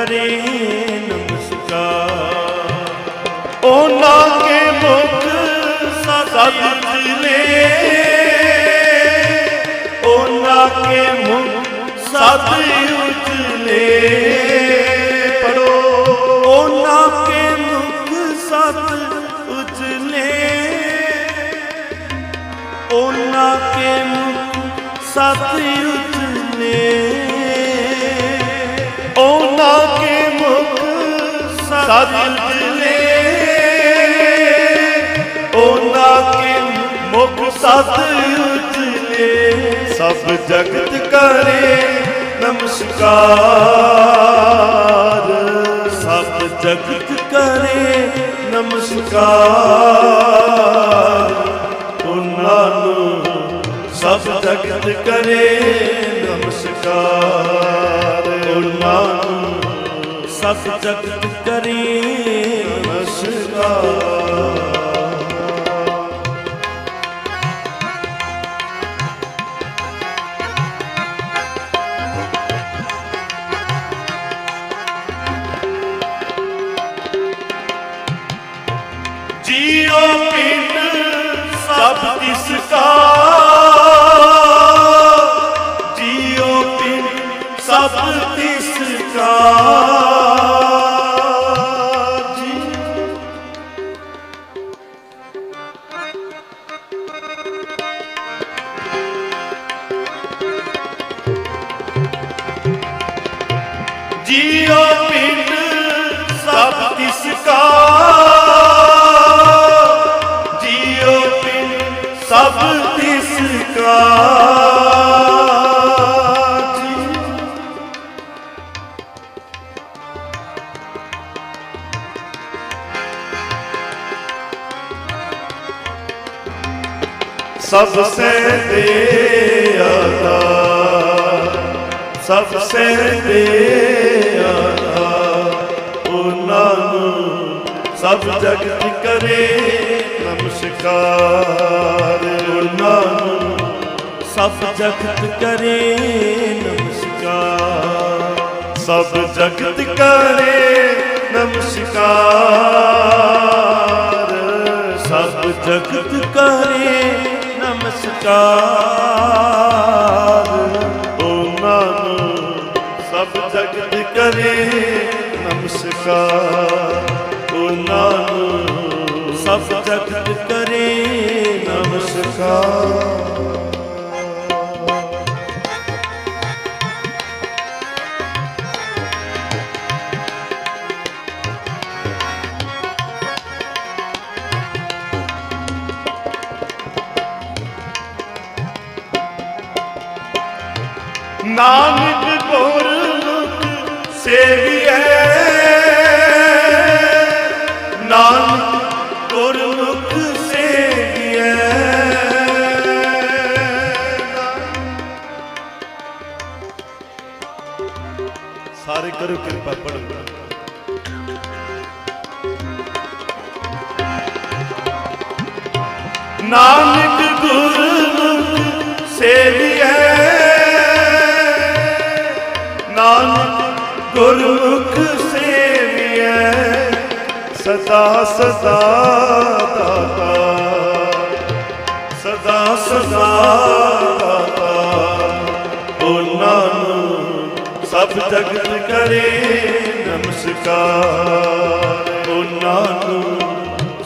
ਕਰੇ ਨਮਸਕਾਰ। ਉਹਨਾਂ ਕੇ ਮੁਖ ਸਤਿ ਉਜਲੇ ਉਹਨਾਂ ਕੇ ਮੁਖ ਸਤਿ ਉਜਲੇ ਪੜੋ। ਉਹਨਾਂ ਕੇ ਮੁਖ ਸਤਿ ਉਜਲੇ। ਉਹਨਾਂ ਕੇ ਮੁਖ ਸਤਿ ਉਜਲੇ। ਸਤਿ ਉਜਲੇ ਉਹਨਾਂ ਕੇ ਮੁਖ ਸਤਿ ਉਜਲੇ ਸਭ ਜਗਤ ਕਰੇ ਨਮਸਕਾਰ। ਸਭ ਜਗਤ ਕਰੇ ਨਮਸਕਾਰ। ਉਹਨਾਂ ਨੂੰ ਸਭ ਜਗਤ ਕਰੇ ਨਮਸਕਾਰ। ਉਹਨਾਂ ਨੂੰ ਸਭ ਜਗਤ ਕਰੇ ਜੀਓ ਪਿੰਡ ਸਭ ਤਿਸ ਕਾ ਜੀਓ ਪਿੰਡ ਸਭ ਤਿਸ ਕਾ। ਜੀਓ ਪਿੰਡ ਸਭ ਤਿਸ ਕਾ। ਸਭ ਸੇ ਦਿਆਤਾ ਸਭ ਸੇ ਦਿਆਤਾ ਉਹਨਾਂ ਨੂੰ ਸਭ ਜਗਤ ਕਰੇ। ਨਮਸਕਾਰ। ਉਹਨਾਂ ਨੂੰ ਸਭ ਜਗਤ ਕਰੇ। ਨਮਸਕਾਰ। ਸਭ ਜਗਤ ਕਰੇ। ਨਮਸਕਾਰ। ਸਭ ਜਗਤ ਨਮਸਕਾਰ ਉਹਨਾਂ ਨੂੰ ਸਭ ਜਗਤ ਕਰੇ ਨਮਸਕਾਰ ਨਾਨਕ ਸੇਵੀਐ। ਨਾਨਕ ਗੁਰਮੁਖ ਸੇਵੀਐ। ਸਾਰੇ ਕਰੋ ਕਿਰਪਾ ਪੜੋ ਨਾਨਕ ਗੁਰਮੁਖ ਸਦਾ ਸਦਾ ਦਾਤਾ ਸਦਾ ਸਦਾ ਦਾਤਾ ਉਹਨਾਂ ਨੂੰ ਸਭ ਜਗਤ ਕਰੇ ਨਮਸਕਾਰ ਉਹਨਾਂ ਨੂੰ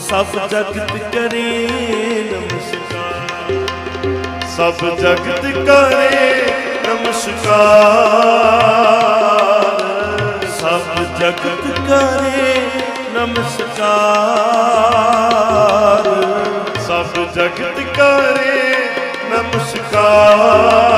ਸਭ ਜਗਤ ਕਰੇ ਨਮਸਕਾਰ ਸਭ ਜਗਤ ਕਰੇ ਨਮਸਕਾਰ ਸਭ ਜਗਤ ਕਰੇ ਨਮਸਕਾਰ। ਸਭ ਜਗਤ ਕਰੇ ਨਮਸਕਾਰ।